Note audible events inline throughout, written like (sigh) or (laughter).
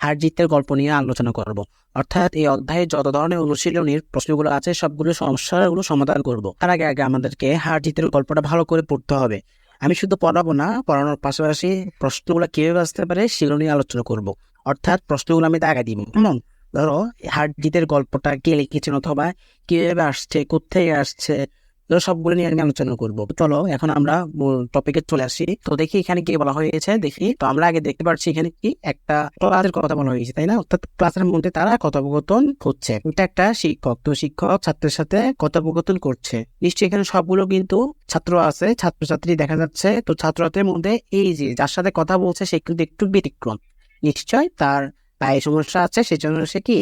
হার জিতের গল্প নিয়ে আলোচনা করব। অর্থাৎ এই অধ্যায়ে যত ধরনের অনুশীলনীর প্রশ্নগুলো আছে, সবগুলো সমস্যাগুলো সমাধান করব। তার আগে আগে আমাদেরকে হার জিতের গল্পটা ভালো করে পড়তে হবে। আমি শুধু পড়াবো না, পড়ানোর পাশাপাশি প্রশ্নগুলো কীভাবে আসতে পারে সেগুলো নিয়ে আলোচনা করব। অর্থাৎ প্রশ্নগুলো আমি দাগা দিব। কেমন? ধরো হার জিতের গল্পটা কে লিখেছেন অথবা কীভাবে আসছে কোথেকে আসছে? সবগুলো নিয়ে আমি আলোচনা করব। চলো, এখন আমরা টপিকে চলে আসি। তো দেখি এখানে কি বলা হয়েছে, দেখি। তো আমরা আগে দেখতে পাচ্ছি এখানে কি একটা ক্লাসের কথা বলা হয়েছে, তাই না? অর্থাৎ ক্লাসের মধ্যে তারা কথোপকথন হচ্ছে এটা একটা শিক্ষক, তো শিক্ষক ছাত্রের সাথে কথোপকথন করছে। নিশ্চয়ই এখানে সবগুলো কিন্তু ছাত্র আছে, ছাত্রছাত্রী দেখা যাচ্ছে। তো ছাত্রদের মধ্যে এই যে যার সাথে কথা বলছে, সে কিন্তু একটু ব্যতিক্রম। নিশ্চয় তার পায়ে সমস্যা আছে, সেজন্য সে কি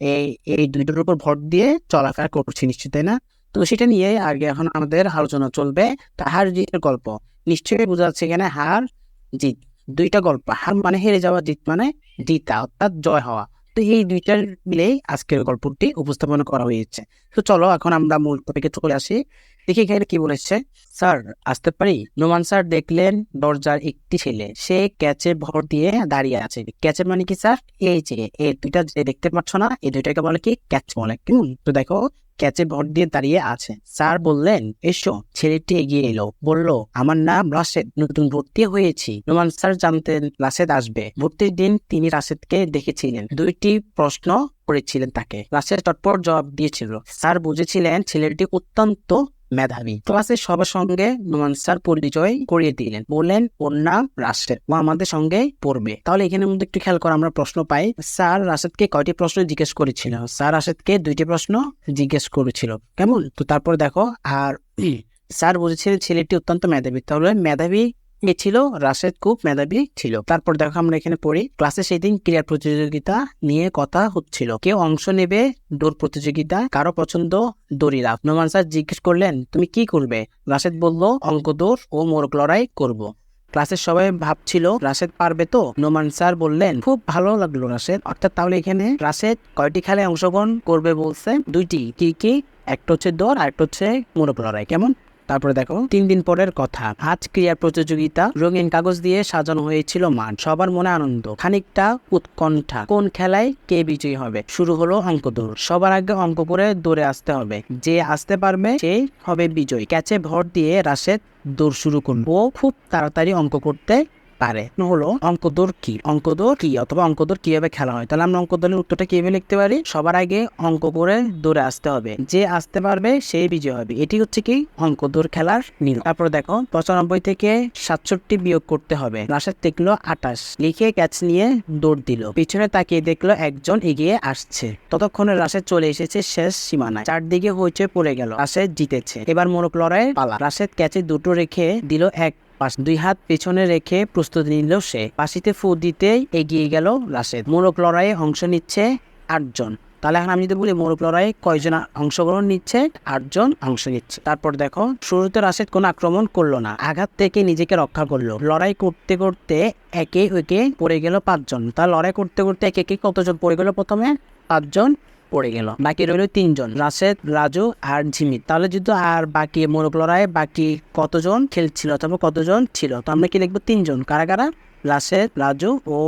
এই এই দুইটার উপর ভর দিয়ে চলাফেরা করছে নিশ্চয় তাই না? তো সেটা নিয়ে আগে এখন আমাদের আলোচনা চলবে তা হার জিতের গল্প। নিশ্চয়ই বোঝা যাচ্ছে এখানে হার জিত। দুইটা গল্প, হার মানে হেরে যাওয়া, জিত মানে জিতা, অর্থাৎ জয় হওয়া। তো এই দুইটার মিলেই আজকের গল্পটি উপস্থাপন করা হয়েছে। তো চলো এখন আমরা মূল টপিকে চলে আসি। দেখি এখানে কি বলেছে। স্যার, আসতে পারি? নোমান স্যার দেখলেন দরজার একটি ছেলে। সে ক্যাচে ভর দিয়ে দাঁড়িয়ে আছে। ক্যাচের মানে কি স্যার? এই যে, এই দুইটা যে দেখতে পাচ্ছ না, এই দুইটাকে বলে কি? ক্যাচ বলে। কেমন? তো দেখো ক্যাচে ভর দিয়ে দাঁড়িয়ে আছে। স্যার বললেন, এসো। ছেলেটি এগিয়ে এলো। বলল, আমার নাম রাশেদ, নতুন ভর্তি হয়েছি। নোমান স্যার জানতেন রাশেদ আসবে। ভর্তির দিন তিনি রাশেদকে দেখেছিলেন। দুইটি প্রশ্ন করেছিলেন তাকে। রাশেদ তৎপর জবাব দিয়েছিল। স্যার বুঝেছিলেন ছেলেটি অত্যন্ত মেধাবী। ক্লাসের সবার সঙ্গে নোমান স্যার পরিচয় করিয়ে দিলেন। বললেন, ওর নাম রাশেদ। ও আমাদের সঙ্গে পড়বে। তাহলে এখানে মধ্যে একটু খেয়াল করে, আমরা প্রশ্ন পাই। স্যার রাশেদকে কয়টি প্রশ্ন জিজ্ঞেস করেছিল? স্যার রাশেদকে দুইটি প্রশ্ন জিজ্ঞেস করেছিল। কেমন? তো তারপর দেখো, আর (clears throat) স্যার বুঝেছিলেন ছেলেটি অত্যন্ত মেধাবী। তাহলে মেধাবী কে ছিল রাশেদ খুব মেধাবী ছিল। তারপর দেখো আমরা এখানে পড়ি, ক্লাসে সেদিন ক্রীড়া প্রতিযোগিতা নিয়ে কথা হচ্ছিল। কেউ অংশ নেবে, দৌড় প্রতিযোগিতা, কারও পছন্দ, দড়ি লাভ নোমান স্যার জিজ্ঞেস করলেন, তুমি কি করবে? রাশেদ বলল, অঙ্ক, দৌড় ও মোরগ লড়াই করব। ক্লাসের সবাই ভাবছিল, রাশেদ পারবে তো? নোমান স্যার বললেন, খুব ভালো লাগল রাশেদ। অর্থাৎ তাহলে এখানে রাশেদ কয়টি খেলায় অংশগ্রহণ করবে বলছে? দুইটি, কি কি? একটা হচ্ছে দৌড় আর একটা হচ্ছে মোরগ লড়াই। কেমন? তারপরে দেখো, তিন দিন পরের কথা। আজ ক্রিয়ার প্রতিযোগিতা, রঙিন কাগজ দিয়ে সাজানো হয়েছিল মাঠ। সবার মনে আনন্দ। খানিকটা উৎকণ্ঠা। কোন খেলায় কে বিজয়ী হবে? শুরু হলো অঙ্ক দৌড় সবার আগে অঙ্ক করে দৌড়ে আসতে হবে। যে আসতে পারবে সেই হবে বিজয়ী। ক্যাচে ভর দিয়ে রাশেদ দৌড় শুরু করব ও খুব তাড়াতাড়ি অঙ্ক করতে পারে। হলো অঙ্ক দৌড় কি? অঙ্ক দৌড় কি? অথবা অঙ্ক দৌড় কীভাবে খেলা হয়? তাহলে আমরা অঙ্ক দৌড়ের উত্তরটা কীভাবে লিখতে পারি? সবার আগে অঙ্ক করে দৌড়ে আসতে হবে। যে আসতে পারবে, সেই বিজয় হবে। এটি হচ্ছে কি? অঙ্ক দৌড় খেলার নিয়ম। তারপর দেখো, পঁচানব্বই থেকে সাতষট্টি বিয়োগ করতে হবে। রাশেদ দেখল আটাশ লিখে ক্যাচ নিয়ে দৌড় দিল। পিছনে তাকিয়ে দেখল একজন এগিয়ে আসছে। ততক্ষণে রাশেদ চলে এসেছে শেষ সীমানায়। চারদিকে হইচে পড়ে গেল। রাশেদ জিতেছে। এবার মোরক লড়াই পালা। রাশেদ ক্যাচে দুটো রেখে দিল এক পাশ দুই হাত পেছনে রেখে প্রস্তুতি নিল সে। পাশিতে ফু দিতেই এগিয়ে গেল রাশেদ। মোরক লড়াইয়ে অংশ নিচ্ছে আটজন। তাহলে এখন আমি যদি বলি মোরক লড়াইয়ে কয়জন অংশগ্রহণ নিচ্ছে, আটজন অংশ নিচ্ছে। তারপর দেখো, শুরুতে রাশেদ কোনো আক্রমণ করল না। আঘাত থেকে নিজেকে রক্ষা করল। লড়াই করতে করতে একে একে পড়ে গেল পাঁচজন। তা লড়াই করতে করতে একে একে কতজন? পড়ে গেল প্রথমে পাঁচজন। পড়ে গেল। বাকি রইল তিনজন, রাশেদ, রাজু আর ঝিমিত তাহলে যদি আর বাকি মোরগ লড়াই বাকি কতজন খেলছিল অথবা কতজন ছিল? তো আমরা কি লিখব তিনজন? কারা কারা? রাশেদ, রাজু ও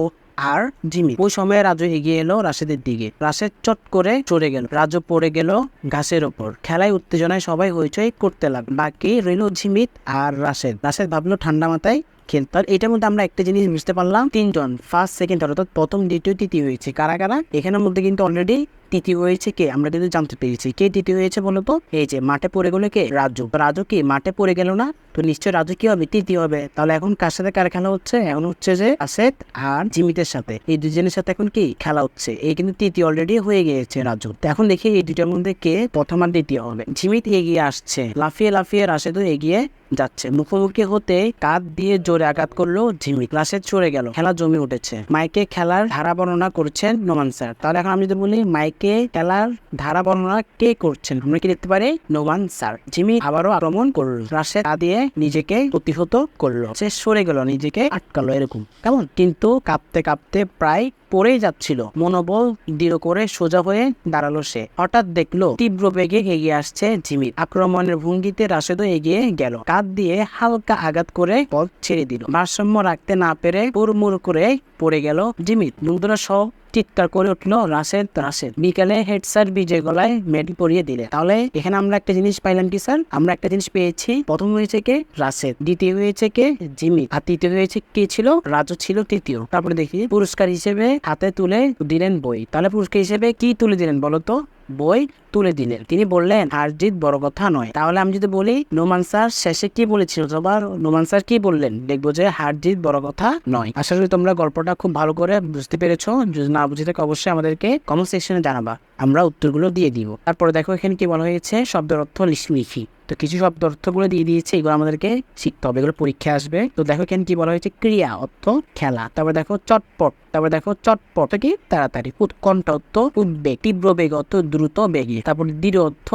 আর জিমি ওই সময় রাজু এগিয়ে এলো রাশেদের দিকে। রাশেদ চট করে চড়ে গেল। রাজু পড়ে গেল ঘাসের ওপর। খেলায় উত্তেজনায় সবাই হইচই করতে লাগল। বাকি রইল ঝিমিত আর রাশেদ। রাশেদ ভাবলো ঠান্ডা মাথায় খেলতে আর এটার মধ্যে আমরা একটা জিনিস বুঝতে পারলাম। তিনজন ফার্স্ট সেকেন্ড অর্থাৎ প্রথম, দ্বিতীয়, তৃতীয় হয়েছে। কারা কারা? এখানের মধ্যে কিন্তু অলরেডি তৃতীয় হয়েছে কে? আমরা কিন্তু জানতে পেরেছি। কে তৃতীয় হয়েছে বলতো? এই যে মাঠে পড়ে গেলো কে? রাজু। রাজু কি মাঠে পড়ে গেল না? তো নিশ্চয় রাজু কি হবে? তৃতীয় হবে। তাহলে এখন কার সাথে কার খেলা হচ্ছে? এখন হচ্ছে যে আসেদ আর জিমিতের সাথে। এই দুজনের সাথে এখন কি খেলা হচ্ছে? এই কিন্তু তৃতীয় অলরেডি হয়ে গিয়েছে রাজু। তো এখন দেখি এই দুইটার মধ্যে কে প্রথম আর দ্বিতীয় হবে। জিমিত এগিয়ে আসছে। লাফিয়ে লাফিয়ে রাশেদও এগিয়ে যাচ্ছে। মুখোমুখি হতে কাঁধ দিয়ে জোরে আঘাত করল ঝিমি ক্লাসে চড়ে গেল। খেলা জমে উঠেছে। মাইকে খেলার ধারা বর্ণনা করছেন নোমান স্যার। তাহলে এখন আমি যদি বলি মাইকে খেলার ধারা বর্ণনা কে করছেন? আমরা কি দেখতে পারি? নোমান স্যার। জিমি আবারও আক্রমণ করল। রাশে তা দিয়ে নিজেকে প্রতিহত করল। সে সরে গেল, নিজেকে আটকালো, এরকম। কেমন? কিন্তু কাঁপতে কাঁপতে প্রায় পড়েই যাচ্ছিল। মনোবল দৃঢ় করে সোজা হয়ে দাঁড়াল সে। হঠাৎ দেখল, তীব্র বেগে এগিয়ে আসছে জিমিত আক্রমণের ভঙ্গিতে রাশেদও এগিয়ে গেল। কাঁধ দিয়ে হালকা আঘাত করে পথ ছেড়ে দিল। ভারসাম্য রাখতে না পেরে হুড়মুড় করে পড়ে গেল জিমিত বন্ধুরা সব চিৎকার করে উঠল, রাশেদ রাশেদ। বিকালে হেড স্যার বিজয় গলায় মেডি পরিয়ে দিলে তাহলে এখানে আমরা একটা জিনিস পাইলাম কি, স্যার? আমরা একটা জিনিস পেয়েছি। প্রথম হয়েছে কে? রাশেদ। দ্বিতীয় হয়েছে কে? জিমি আর তৃতীয় হয়েছে কে ছিল? রাজু ছিল তৃতীয়। তারপরে দেখি, পুরস্কার হিসেবে হাতে তুলে দিলেন বই। তাহলে পুরস্কার হিসেবে কি তুলে দিলেন বলতো? বই তুলে দিলেন। তিনি বললেন হার জিত বড় কথা নয়। তাহলে আমি যদি বলি, নোমান স্যার শেষে কি বলেছিল? সবার নোমান স্যার কি বললেন? দেখব যে হার জিত বড় কথা নয়। আশা করি তোমরা গল্পটা খুব ভালো করে বুঝতে পেরেছ। যদি না বুঝে থাকে, অবশ্যই আমাদেরকে কমেন্ট সেকশনে জানাবা। আমরা উত্তরগুলো দিয়ে দিব। তারপরে দেখো, এখানে কি বলা হয়েছে? শব্দের অর্থ লিখি লিখি তো কিছু শব্দ অর্থগুলো দিয়ে দিয়েছে, এগুলো আমাদেরকে শিখতে হবে। এগুলো পরীক্ষা আসবে। তো দেখো, এখানে কি বলা হয়েছে? ক্রিয়া অর্থ খেলা। তারপর দেখো, চটপট। তারপর দেখো, চটপট। কি? তাড়াতাড়ি। উৎকণ্ঠ অর্থ উদ্বেগ। তীব্র বেগ অর্থ দ্রুত বেগে তারপর দৃঢ় অর্থ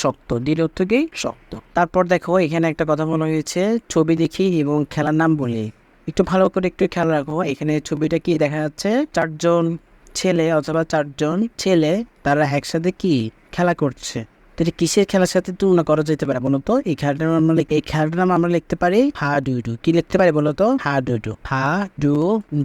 শক্ত দৃঢ় অর্থকেই শক্ত। তারপর দেখো, এখানে একটা কথা বলা হয়েছে, ছবি দেখি এবং খেলার নাম বলি। একটু ভালো করে একটু খেয়াল রাখো, এখানে ছবিটা কি দেখা যাচ্ছে? চারজন ছেলে অথবা চারজন ছেলে, তারা একসাথে কি? খেলা করছে। এটা কিসের খেলার সাথে তুলনা করা যেতে পারে বলো তো? এই খেলাটার নাম আমরা এই খেলাটার নাম আমরা লিখতে পারি হা ডু ডু কি লিখতে পারি বলো তো? হা do do Ha do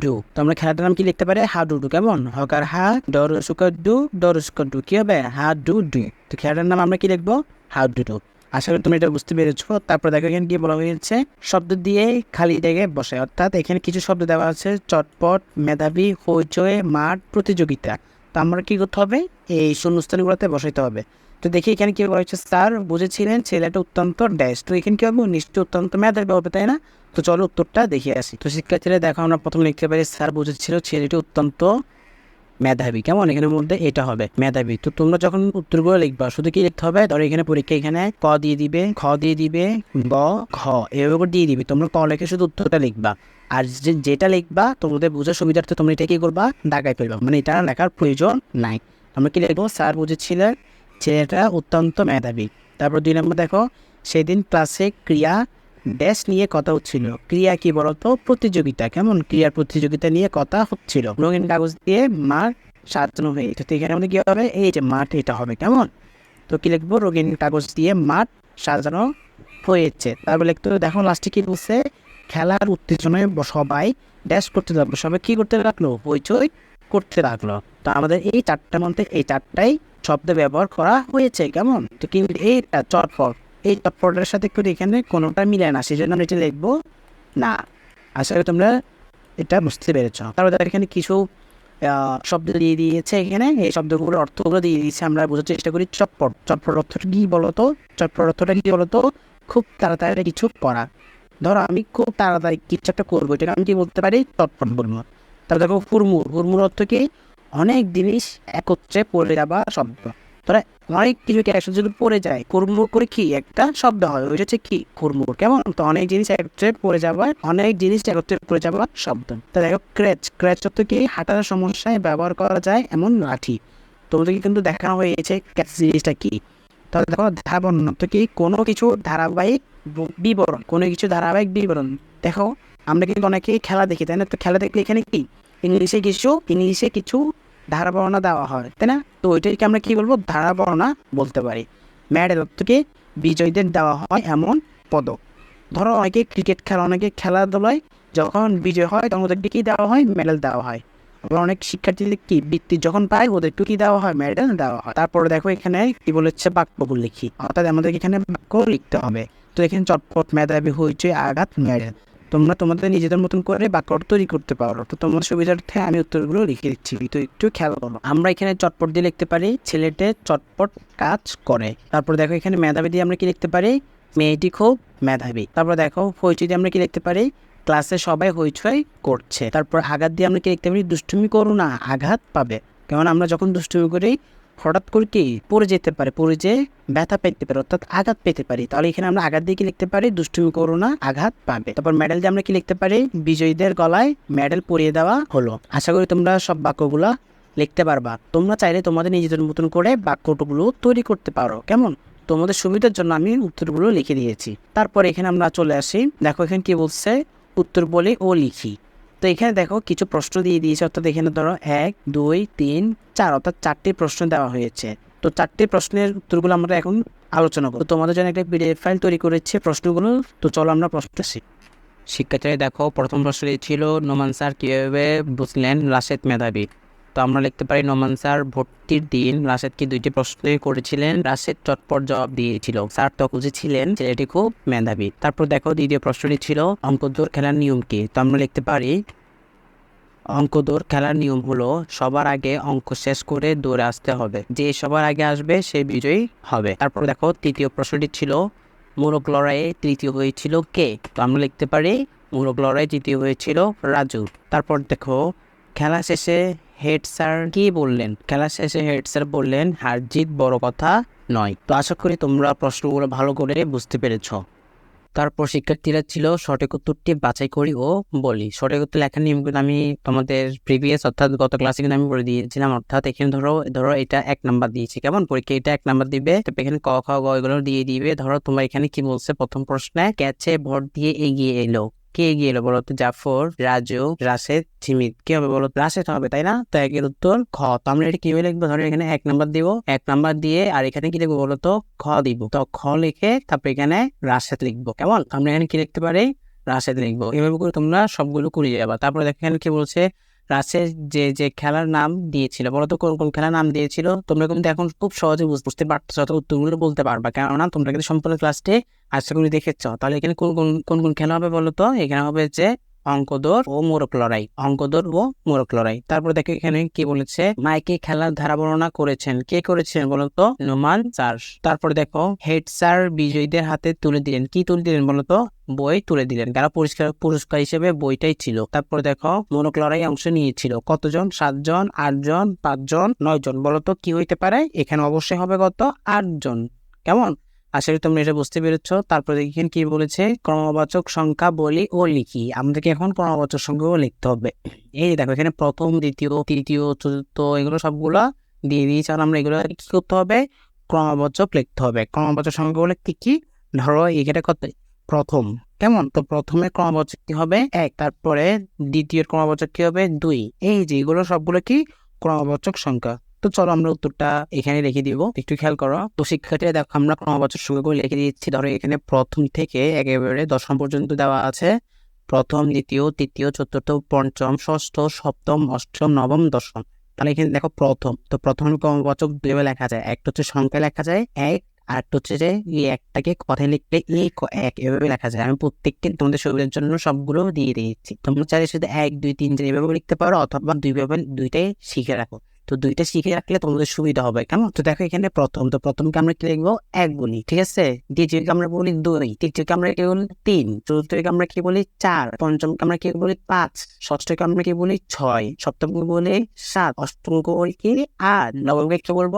do তো আমরা খেলাটার নাম কি লিখতে পারি? হা ডু ডু কেমন? হকার হা, ডর সুকার ডু ডর সুকার ডু কি হবে? হা ডু ডু তো খেলাটার নাম আমরা কি লিখব? হা ডু ডু আশা করি তুমি এটা বুঝতে পেরেছ। তারপর দেখো এখানে কি বলা হয়েছে, শব্দ দিয়ে খালি জায়গায় বসে। অর্থাৎ এখানে কিছু শব্দ দেওয়া আছে, চটপট, মেধাবী হইচয়ে মাঠ, প্রতিযোগিতা। তো আমরা কি করতে হবে? এই শূন্যস্থানগুলোতে বসাইতে হবে। তো দেখি এখানে কি বলা হয়েছে স্যার, বুঝেছিলেন ছেলেটা অত্যন্ত ড্যাশ। তো এখানে কি হবে? নিশ্চয় অত্যন্ত মেধাবী হবে, তাই না? তো চলো উত্তরটা দেখে আসি। তো শিক্ষার্থীরা, দেখো, আমরা প্রথম লিখতে পারি, স্যার, বুঝেছিল ছেলেটি অত্যন্ত মেধাবী। কেমন? এখানের মধ্যে এটা হবে, মেধাবী। তো তোমরা যখন উত্তরগুলো লিখবা, শুধু কি লিখতে হবে? ধরো এখানে পরীক্ষা এখানে ক দিয়ে দিবে, খ দিয়ে দিবে ব খ এভাবে করে দিয়ে দিবে। তোমরা ক লিখে শুধু উত্তরটা লিখবা। আর যে, যেটা লিখবা, তোমাদের বোঝার সুবিধার্থে তোমরা এটা কি করবা? দাগায় ফেলবা। মানে এটা লেখার প্রয়োজন নাই। আমরা কি লিখব? স্যার, বুঝেছিলেন ছেলেটা অত্যন্ত মেধাবী। তারপর দুই নম্বর দেখো, সেদিন ক্লাসে ক্রিয়া ড্যাশ নিয়ে কথা হচ্ছিল। ক্রিয়া কি বলতো? প্রতিযোগিতা। কেমন ক্রিয়ার প্রতিযোগিতা নিয়ে কথা হচ্ছিল। রঙিন কাগজ দিয়ে মাঠ সাজানো হয়ে তো এখানে আমাদের কি হবে? এই যে মাঠ, এটা হবে। কেমন? তো কি লিখব? রঙিন কাগজ দিয়ে মাঠ সাজানো হয়েছে। তারপর লিখতে দেখো লাস্টে কি বলছে? খেলার উত্তেজনায় সবাই ড্যাশ করতে লাগল। সবাই কি করতে লাগল? হইচই করতে লাগল। তো আমাদের এই চারটার মধ্যে এই চারটাই শব্দ ব্যবহার করা হয়েছে, কেমন? তো কিন্তু এইটা চটপট। এই চটপটের সাথে কিন্তু এখানে কোনোটা মিলে না সেই জন্য আমরা এটা লিখব, না। আশা করি তোমরা এটা বুঝতে পেরেছ। তারপর দেখো এখানে কিছু শব্দ দিয়ে দিয়েছে এখানে। এই শব্দগুলোর অর্থগুলো দিয়ে দিয়েছে, আমরা বোঝার চেষ্টা করি চটপট। চটপট অর্থটা কি বলতো? চটপট অর্থটা কি বলতো? খুব তাড়াতাড়ি কিছু করা ধরো আমি খুব তাড়াতাড়ি কিছু একটা করব, এটাকে আমি কি বলতে পারি? চটপট বলব। তারপর দেখো হুড়মুড়। হুরমুর অর্থ কি? অনেক জিনিস একত্রে পড়ে যাবা শব্দ। তোরা অনেক কিছু একসাথে যদি পড়ে যায়, কুড়মুড় করে কি একটা শব্দ হয়? ওইটা হচ্ছে কি? কুড়মুড়। কেমন? তো অনেক জিনিস একত্রে পড়ে যাওয়া, অনেক জিনিস একত্রে পড়ে যাওয়া শব্দ। তা দেখো ক্র্যাচ ক্র্যাচ অর্থ কি? হাঁটার সমস্যায় ব্যবহার করা যায় এমন লাঠি। তোমাদেরকে কিন্তু দেখানো হয়েছে ক্যাচ জিনিসটা কি? তাহলে দেখো ধাবন তো কি? কোনো কিছু ধারাবাহিক বিবরণ, কোনো কিছু ধারাবাহিক বিবরণ। দেখো, আমরা কিন্তু অনেকেই খেলা দেখি, তাই না? তো খেলা দেখলে এখানে কি? ইংলিশে কিছু ইংলিশে কিছু ধারাবর্ণনা দেওয়া হয়, তাই না? তো ওইটাকে আমরা কি বলব? ধারাবর্ণনা বলতে পারি। মেডেল থেকে বিজয়ীদের দেওয়া হয় এমন পদক। ধরো অনেকে ক্রিকেট খেলা, অনেকে খেলাধুলায় যখন বিজয় হয়, তখন ওদেরকে কী দেওয়া হয়? মেডেল দেওয়া হয়। আবার অনেক শিক্ষার্থীদের কি? বৃত্তি যখন পায় ওদেরকে কি দেওয়া হয়? মেডেল দেওয়া হয়। তারপরে দেখো এখানে কি বলেছে? বাক্যগুলো লিখি। অর্থাৎ আমাদের এখানে বাক্য লিখতে হবে। তো এখানে চটপট মেধাবী হইচই আঘাত মেডেল। তোমরা তোমাদের নিজেদের মতন করে বাক্য তৈরি করতে পারো। তো তোমার সুবিধার্থে আমি উত্তরগুলো লিখে দিচ্ছি। তো একটু খেয়াল করো। আমরা এখানে চটপট দিয়ে লিখতে পারি, ছেলেটে চটপট কাজ করে। তারপর দেখো এখানে মেধাবী দিয়ে আমরা কি লিখতে পারি? মেয়েটি খুব মেধাবী। তারপর দেখো হইচই দিয়ে আমরা কি লিখতে পারি? ক্লাসে সবাই হইচই করছে। তারপর আঘাত দিয়ে আমরা কি লিখতে পারি? দুষ্টুমি করো না, আঘাত পাবে। কেমন আমরা যখন দুষ্টুমি করি হঠাৎ করে কি পড়ে যেতে পারে, পড়ে যে ব্যথা পেতে পারে, অর্থাৎ আঘাত পেতে পারি। তাহলে এখানে আমরা আঘাত দিয়ে কি লিখতে পারি? দুষ্টুমি করো না, আঘাত পাবে। তারপর মেডেল দিয়ে আমরা কি লিখতে পারি? বিজয়ীদের গলায় মেডেল পরিয়ে দেওয়া হলো। আশা করি তোমরা সব বাক্যগুলা লিখতে পারবা। তোমরা চাইলে তোমাদের নিজেদের মতন করে বাক্যগুলো তৈরি করতে পারো। কেমন? তোমাদের সুবিধার জন্য আমি উত্তরগুলো লিখে দিয়েছি। তারপর এখানে আমরা চলে আসি। দেখো এখানে কি বলছে? উত্তর বলে ও লিখি। তো এখানে দেখো কিছু প্রশ্ন দিয়ে দিয়েছে। অর্থাৎ এখানে ধরো এক, দুই, তিন, চার, অর্থাৎ চারটি প্রশ্ন দেওয়া হয়েছে। তো চারটি প্রশ্নের উত্তরগুলো আমরা এখন আলোচনা করব। তোমাদের জন্য একটা পিডিএফ ফাইল তৈরি করেছে প্রশ্নগুলো। তো চলো আমরা প্রশ্নটা শিখি। শিক্ষার্থীরা দেখো, প্রথম প্রশ্নটি ছিল নোমান স্যার কীভাবে বুঝলেন রাশেদ মেধাবী? তো আমরা লিখতে পারি, নোমান স্যার, ভর্তির দিন রাশেদকে দুইটি প্রশ্নই করেছিলেন? রাশেদ চটপট জবাব দিয়েছিল, স্যার তখন যে ছিলেন ছেলেটি খুব মেধাবী। তারপর দেখো দ্বিতীয় প্রশ্নটি ছিল অঙ্কদৌড় খেলার নিয়ম কি? তো আমরা লিখতে পারি অঙ্কদৌড় খেলার নিয়ম হলো, সবার আগে অঙ্ক শেষ করে দৌড়ে আসতে হবে। যে সবার আগে আসবে, সে বিজয়ী হবে। তারপর দেখো তৃতীয় প্রশ্নটি ছিল, মোরগ লড়াইয়ে তৃতীয় হয়েছিল কে? তো আমরা লিখতে পারি, মোরগ লড়াই তৃতীয় হয়েছিল রাজু। তারপর দেখো, খেলা শেষে হেড স্যার কি বললেন? খেলা শেষে হেড স্যার বললেন হার জিত বড় কথা নয়। তো আশা করি তোমরা প্রশ্নগুলো ভালো করে বুঝতে পেরেছ। তারপর শিক্ষার্থীরা ছিল, সঠিক উত্তরটি বাছাই করি ও বলি। সঠিক উত্তর লেখার নিয়মগুলো আমি তোমাদের প্রিভিয়াস অর্থাৎ গত ক্লাসে কিন্তু আমি বলে দিয়েছিলাম। অর্থাৎ এখানে ধরো ধরো এটা এক নাম্বার দিয়েছি, কেমন? পরীক্ষা এটা এক নাম্বার দিবে তারপর এখানে ক, খ, গ এগুলো দিয়ে দিবে। ধরো তোমরা এখানে কি বলছে? প্রথম প্রশ্নে, ক্যাচে ভর দিয়ে এগিয়ে এলো। কে এগিয়ে বলতো? জাফর, রাজু, রাশেদ জিমিত কি হবে বলো রাশেদ হবে, তাই না? তো একের উত্তর খ। তো আমরা এটা কীভাবে লিখব? ধরো এখানে এক নাম্বার দিব, এক নাম্বার দিয়ে আর এখানে কি লিখব বলতো? খ দিব। তো খ লিখে তারপর এখানে রাশেদ লিখব, কেমন? আমরা এখানে কি লিখতে পারি? রাশেদ লিখব। এভাবে করে তোমরা সবগুলো করে যাবা। তারপরে দেখো এখানে কি বলছে রাশেদ যে যে খেলার নাম দিয়েছিল, বলো তো কোন কোন খেলার নাম দিয়েছিল? তোমরা কিন্তু এখন খুব সহজে বুঝ- বুঝতে পারছ অথবা উত্তরগুলো বলতে পারবা। কেননা তোমরা কিন্তু সম্পূর্ণ ক্লাসটি আশা করি দেখেছ। তাহলে এখানে কোন কোন কোন কোন খেলা হবে বলো তো? এখানে হবে যে অঙ্কদর ও মোরক লড়াই অঙ্কদর ও মোরক লড়াই তারপর দেখো এখানে কি বলেছে? মাইকে খেলার ধারা বর্ণনা করেছেন। কে করেছেন বলতো? নোমান স্যার তারপর দেখো, হেড স্যার বিজয়ীদের হাতে তুলে দিলেন। কি তুলে দিলেন বলতো? বই তুলে দিলেন। কারা পুরস্কার পুরস্কার হিসেবে বইটাই ছিল। তারপর দেখো মোরক লড়াই অংশ নিয়েছিল। কতজন? সাতজন, আটজন, পাঁচজন, নয়জন। বলতো কি হইতে পারে? এখানে অবশ্যই হবে কত? আটজন। কেমন? আশা করি তোমরা এটা বুঝতে পেরেছ। তারপরে এখানে কি বলেছে, ক্রমবাচক সংখ্যা বলি ও লিখি। আমাদেরকে এখন ক্রমবাচক সংখ্যাও লিখতে হবে। এই দেখো, এখানে প্রথম, দ্বিতীয়, তৃতীয়, চতুর্থ, এগুলো সবগুলো দিয়ে দিয়েছে। আর আমরা এগুলো কি করতে হবে? ক্রমবাচক লিখতে হবে। ক্রমবাচক সংখ্যাগুলো কি কি? ধরো এখানে কত? প্রথম। কেমন? তো প্রথমে ক্রমবাচক কি হবে? এক। তারপরে দ্বিতীয় ক্রমবাচক কি হবে? দুই। এই যে এগুলো সবগুলো কি? ক্রমবাচক সংখ্যা। তো চলো আমরা উত্তরটা এখানে রেখে দিব। একটু খেয়াল করো। তো শিক্ষার্থীরা দেখো, আমরা ক্রমবাচক সংখ্যাগুলো লিখে দিচ্ছি। ধরো এখানে প্রথম থেকে একেবারে দশম পর্যন্ত দেওয়া আছে। প্রথম, দ্বিতীয়, তৃতীয়, চতুর্থ, পঞ্চম, ষষ্ঠ, সপ্তম, অষ্টম, নবম, দশম। তাহলে এখানে দেখো প্রথম। তো প্রথম ক্রমবাচক দুইভাবে লেখা যায়। একটা হচ্ছে সংখ্যা লেখা যায় এক, আর একটা হচ্ছে যে এই একটাকে কথায় লিখলে এই এক এভাবে লেখা যায়। আমি প্রত্যেককে তোমাদের সুবিধার জন্য সবগুলো দিয়ে দিয়েছি তোমরা চাইলে শুধু এক, দুই, তিন, চার এভাবে লিখতে পারো, অথবা দুইভাবে দুইটাই শিখে রাখো। তো দুইটা শিখে রাখলে তোমাদের সুবিধা হবে, কেমন? তো দেখো এখানে প্রথম, তো প্রথমকে আমরা কি লিখব? এক বলি ঠিক আছে? দ্বিতীয়কে আমরা বলি দুই, তৃতীয়কে আমরা কি বলি তিন, চতুর্থকে আমরা কি বলি চার, পঞ্চমকে আমরা কি বলি পাঁচ, ষষ্ঠকে আমরা কি বলি ছয়, সপ্তমকে বলি সাত, অষ্টমকে বলি কি? আট, নবমকে কি বলব?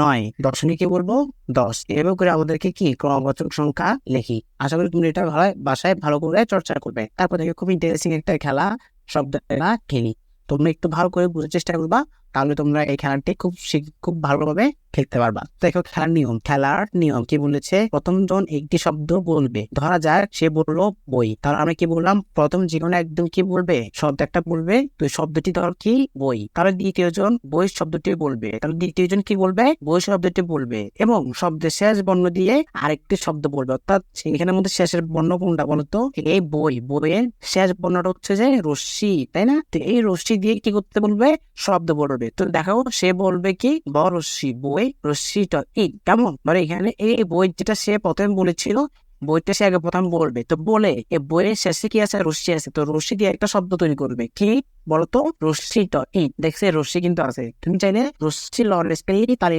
নয়, দশমকে কি বলব? দশ, এভাবে করে আমাদেরকে কি ক্রমবাচক সংখ্যা লিখি। আশা করি তুমি এটা ভালো বাসায় ভালো করে চর্চা করবে। তারপর দেখে খুব ইন্টারেস্টিং একটা খেলা, শব্দ খেলি। তোমরা একটু ভালো করে বোঝার চেষ্টা করবা। তাহলে তোমরা এই খেলাটি খুব খুব ভালোভাবে খেলতে পারবা। দেখো খেলার নিয়ম খেলার নিয়ম কি বলেছে? প্রথম জন একটি শব্দ বলবে, ধরা যাক সে বলল বই। তাহলে আমরা কি বললাম? প্রথম জীবনে একদম কি বলবে? শব্দ একটা বলবে, তো শব্দটি ধর কি? বই। তাহলে দ্বিতীয় জন বই শব্দটি বলবে। তাহলে দ্বিতীয় জন কি বলবে? বই শব্দটি বলবে এবং শব্দের শেষ বর্ণ দিয়ে আরেকটি শব্দ বলবে। অর্থাৎ এখানের মধ্যে শেষের বর্ণ কোনটা বলতো? এই বই। বইয়ের শেষ বর্ণটা হচ্ছে যে রশ্মি, তাই না? তো এই রশ্মি দিয়ে কি করতে বলবে? শব্দ বলবে। তো দেখো সে বলবে কি ব রশ্মি বই রশ্মিটা ই কেমন? মানে এখানে এই বই যেটা সে প্রথমে বলেছিল, বইটা সে আগে প্রথম বলবে। তো বলে এই বইয়ের শেষে কি আছে? রশ্মি আছে। তো রশ্মি দিয়ে একটা শব্দ তৈরি করবে। কি? বলতো রশ্মিটা ই দেখছে রশ্মি কিন্তু আছে। তুমি চাইলে রশ্মি লরেন্স তার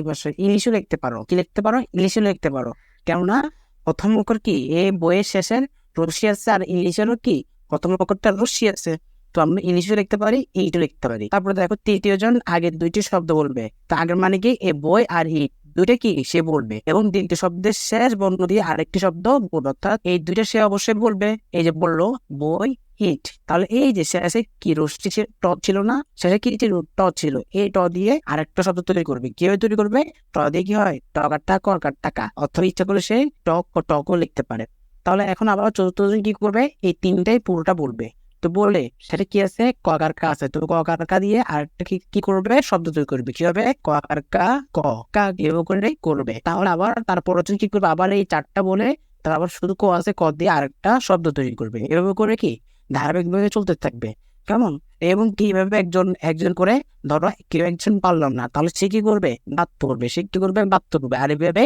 ইংলিশও লিখতে পারো। কি লিখতে পারো? ইংলিশও লিখতে পারো। কেননা, প্রথম অক্ষর কি? এই বইয়ের শেষের রশ্মি আছে আর ইংলিশেরও কি? প্রথম অক্ষরটা রশ্মি আছে। তো আমরা ইংলিশে লিখতে পারি এইটা লিখতে পারি। তারপরে দেখো তৃতীয় জন আগের দুইটি শব্দ বলবে। তা আগের মানে কি? এ বই আর ইট দুইটা কি? সে বলবে। এবং তিনটি শব্দের শেষ বর্ণ দিয়ে আরেকটি শব্দ বলবে। অর্থাৎ এই দুইটা সে অবশ্যই বলবে। এই যে বলল, বই হিট তাহলে এই যে শেষে কি রশ্মি ট ছিল না? শেষে কি ছিল? ট ছিল। এই ট দিয়ে আরেকটা শব্দ তৈরি করবে। কীভাবে তৈরি করবে? ট দিয়ে কি হয়? টকারটা করকার টাকা অর্থাৎ ইচ্ছা করে সে টক, টকও লিখতে পারে। তাহলে এখন আবার চতুর্থ কি করবে? এই তিনটাই পুরোটা বলবে। তো বলে সেটা কি আছে? কা আছে। তো কা দিয়ে আরেকটা কি করবে? শব্দ তৈরি করবে। কি হবে? কা ক। কা এভাবে করে করবে। তাহলে আবার তারপর হচ্ছে কি করবে? আবার এই চারটা বলে তারপর আবার শুধু ক আছে, ক দিয়ে আরেকটা শব্দ তৈরি করবে। এভাবে করে কি? ধারাবাহিকভাবে চলতে থাকবে। কেমন? এবং কীভাবে একজন একজন করে ধরো, কেউ একজন পারলাম না। তাহলে সে কি করবে? বাদ পড়বে। সে কি করবে? বাদ করবে আর এভাবে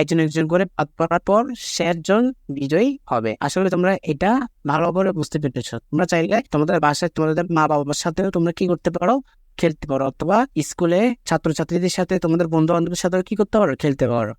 একজন একজন করে পাত পড়ার পর সে একজন বিজয়ী হবে। আসলে তোমরা এটা ভালো করে বুঝতে পেরেছ। তোমরা চাইলে তোমাদের বাসায় তোমাদের মা বাবার সাথেও তোমরা কি করতে পারো? খেলতে পারো। অথবা স্কুলে ছাত্রছাত্রীদের সাথে তোমাদের বন্ধু বান্ধবের সাথে কি করতে পারো? খেলতে পারো।